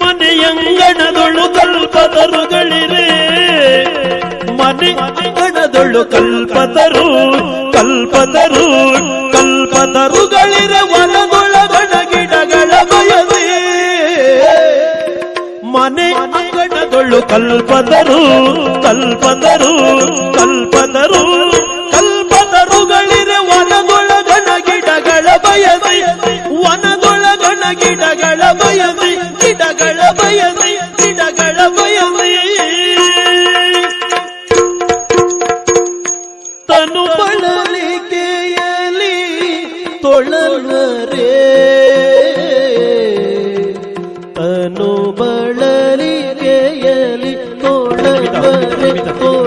ಮನೆಯಂಗಣದೊಳು ಕಲ್ಪತರುಗಳಿರೆ ಮನೆ ಅಂಗಣದೊಳು ಕಲ್ಪತರು ಕಲ್ಪತರು ಕಲ್ಪತರುಗಳಿರ ವನದೊಳಗಣ ಗಿಡಗಳ ಬಯದೆ ಮನೆ ಅಂಗಣದೊಳು ಕಲ್ಪದರು ಕಲ್ಪದರು ಕಲ್ಪತರು ಕಲ್ಪತರುಗಳಿರೆ ವನದೊಳಗಣ ಗಿಡಗಳ ಬಯದೆ ವನದೊಳಗಣ ಗಿಡಗಳ ಬಯದೆ ಗಿಡಗಳ ಬಯದೆ ಗಿಡಗಳ ಬಯದೆ ತನು ಬಳಲಿಕೆಯಲ್ಲಿ ತೊಳಲರೆ. ತನು ಬಳಲಿಕೆಯಲಿ Vừa.